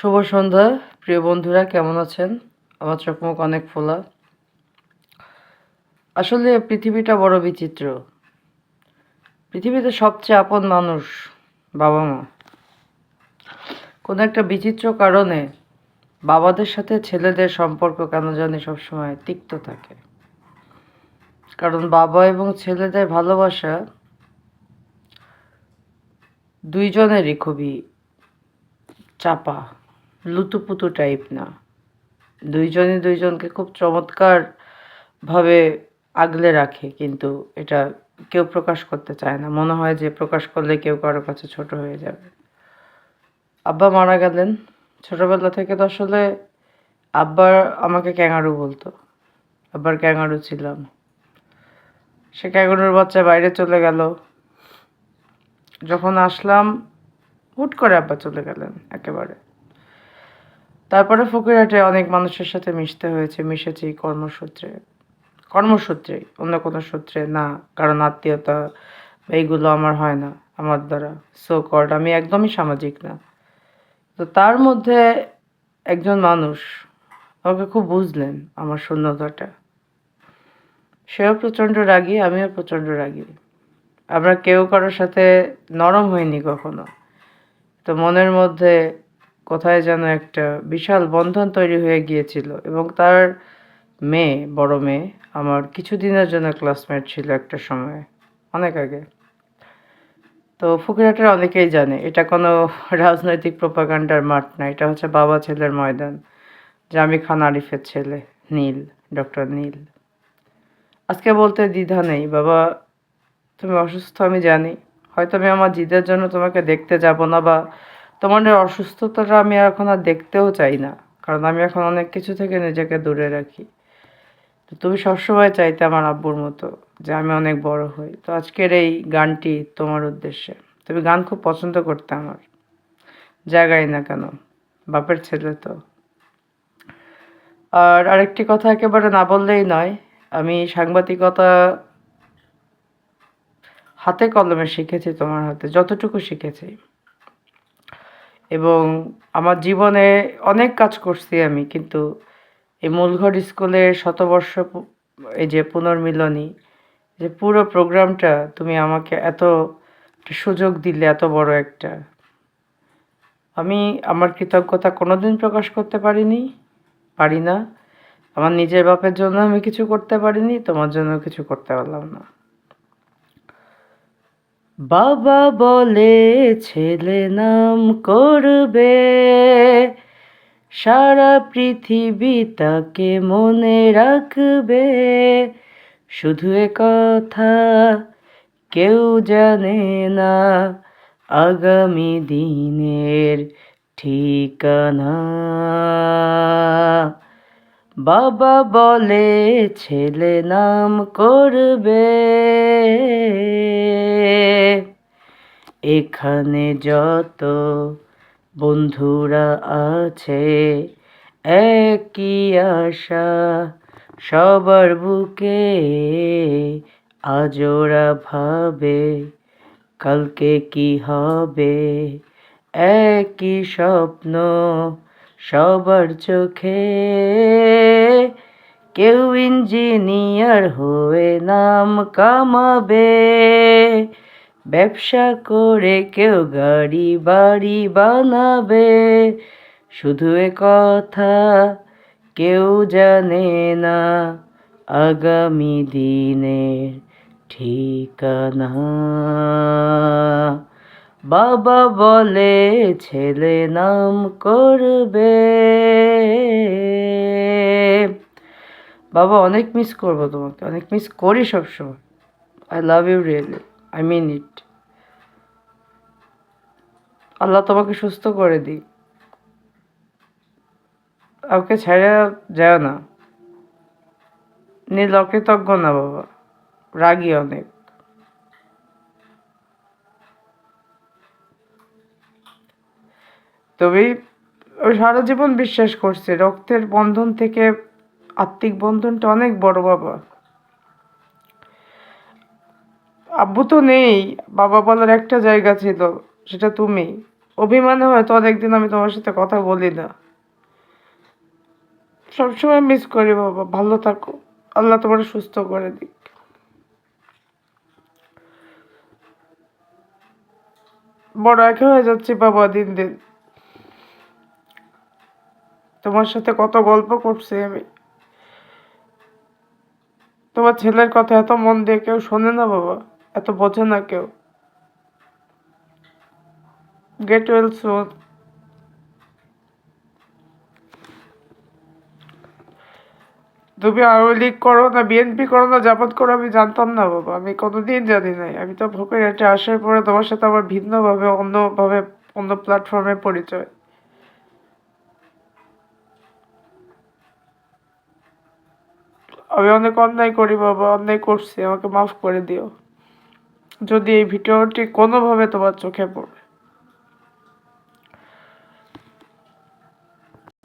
শুভ সন্ধ্যা, প্রিয় বন্ধুরা, কেমন আছেন? আমার চোখ মুখ অনেক ফোলা। আসলে পৃথিবীটা বড় বিচিত্র। পৃথিবীতে সবচেয়ে আপন মানুষ বাবা মা। কোনো একটা বিচিত্র কারণে বাবাদের সাথে ছেলেদের সম্পর্ক কেন জানি সবসময় তিক্ত থাকে। কারণ বাবা এবং ছেলেদের ভালোবাসা দুইজনেরই খুবই চাপা। লুতুপুতু টাইপ না। দুইজনে দুইজনকে খুব চমৎকার ভাবে আগলে রাখে, কিন্তু এটা কেউ প্রকাশ করতে চায় না। মনে হয় যে প্রকাশ করলে কেউ কারোর কাছে ছোট হয়ে যাবে। আব্বা মারা গেলেন। ছোটবেলা থেকে তো আসলে আব্বার আমাকে ক্যাঙারু বলতো। আব্বার ক্যাঙারু ছিলাম সে ক্যাঙারুর বাচ্চা বাইরে চলে গেল। যখন আসলাম, হুট করে আব্বা চলে গেলেন একেবারে। তারপরে ফকিরহাটে অনেক মানুষের সাথে মিশতে হয়েছে, মিশেছি কর্মসূত্রে। কর্মসূত্রে, অন্য কোনো সূত্রে না, কারণ আত্মীয়তা, এইগুলো আমার হয় না, আমার দ্বারা। সো কর্ড আমি একদমই সামাজিক না। তো তার মধ্যে একজন মানুষ আমাকে খুব বুঝলেন আমার শূন্যতাটা। সেও প্রচণ্ড রাগী, আমিও প্রচণ্ড রাগী। আমরা কেউ কারোর সাথে নরম হইনি কখনো। তো মনের মধ্যে কোথায় যেন একটা বিশাল বন্ধন তৈরি হয়ে গিয়েছিল এবং তার মেয়ে, বড় মেয়ে, আমার কিছুদিনের জন্য ক্লাসমেট ছিল একটা সময়ে, অনেক আগে। তো ফকিরহাটের অনেকেই জানে, এটা কোনো রাজনৈতিক প্রপাগান্ডার মাঠ না, এটা হচ্ছে বাবা ছেলের ময়দান জামি খান আরিফের ছেলে, নীল, ডক্টর নীল। আজকে বলতে দ্বিধা নেই, বাবা, তুমি অসুস্থ আমি জানি, হয়তো আমি আমার জিদের জন্য তোমাকে দেখতে যাব না বা এই অসুস্থতাটা আমি এখন আর দেখতেও চাই না। কারণ আমি এখন অনেক কিছু থেকে নিজেকে দূরে রাখি। তো তুমি সবসময় চাইতে আমার আব্বুর মতো যে আমি অনেক বড় হই। তো আজকের এই গানটি তোমার উদ্দেশ্যে। তুমি গান খুব পছন্দ করতে আমার। জায়গায় না কেন, বাপের ছেলে তো। আর আরেকটি কথা একেবারে না বললেই নয়, আমি সাংবাদিকতা হাতে কলমে শিখেছি তোমার হাতে, যতটুকু শিখেছি। এবং আমার জীবনে অনেক কাজ করছি আমি, কিন্তু এই মূলঘর স্কুলের শতবর্ষ এই যে পুনর্মিলনী, যে পুরো প্রোগ্রামটা তুমি আমাকে এত সুযোগ দিলে, এত বড় একটা। আমি আমার কৃতজ্ঞতা কোনোদিন প্রকাশ করতে পারিনি, পারি না। আমার নিজের বাপের জন্য আমি কিছু করতে পারিনি, তোমার জন্য কিছু করতে পারলাম না। বাবা বলে, ছেলে নাম করবে। সারা পৃথিবী তাকে মনে রাখবে। শুধু কথা কেউ জানে না, আগামী দিনের ঠিকানা। বাবা বলে, ছেলে নাম করবে। এখানে যত বন্ধুরা আছে, একই আশা সবার বুকে। আজোরা ভাবে, কালকে কি হবে? একই স্বপ্ন সবার চোখে। কেউ ইঞ্জিনিয়ার হয়ে নাম কামাবে। ব্যবসা করে কেউ গাড়ি বাড়ি বানাবে। শুধু এ কথা কেউ জানে না আগামী দিনের ঠিকানা। বাবা বলে, ছেলে নাম করবে। বাবা, অনেক মিস করব তোমাকে, অনেক মিস করি সবসময়। I love you really I mean it আল্লাহ তোমাকে সুস্থ করে দিই ওকে ছেড়ে যায় না। নীল অকৃতজ্ঞ না বাবা, রাগী অনেক। তবে ও সারা জীবন বিশ্বাস করছে, রক্তের বন্ধন থেকে আত্মিক বন্ধনটা অনেক বড় বাবা। আব্বু তো নেই, বাবা বলার একটা জায়গা ছিল, সেটা তুমি। অভিমানে হয়তো অনেকদিন আমি তোমার সাথে কথা বলি না। সবসময় মিস করি বাবা, ভালো থাকো, আল্লাহ তোমার সুস্থ করে দিক। বড় একা হয়ে যাচ্ছি বাবা দিন দিন। তোমার সাথে কত গল্প করছি আমি। তোমার ছেলের কথা এত মন দিয়ে কেউ শোনে না বাবা, এত বোঝে না কেউ। গেট ওয়েল সুন তুমি আওয়ামী লীগ করো না বিএনপি করো না, জামাত করো, আমি জানতাম না বাবা, আমি কোনোদিন জানি নাই। আমি তো ভোকের আসার পরে তোমার সাথে আমার ভিন্নভাবে, অন্যভাবে, অন্য প্ল্যাটফর্মে পরিচয়। আমি অনেক অন্যায় করি বাবা, অন্যায় করছি, আমাকে মাফ করে দিও। যদি এই ভিডিওটি কোনোভাবে তোমার চোখে পড়ে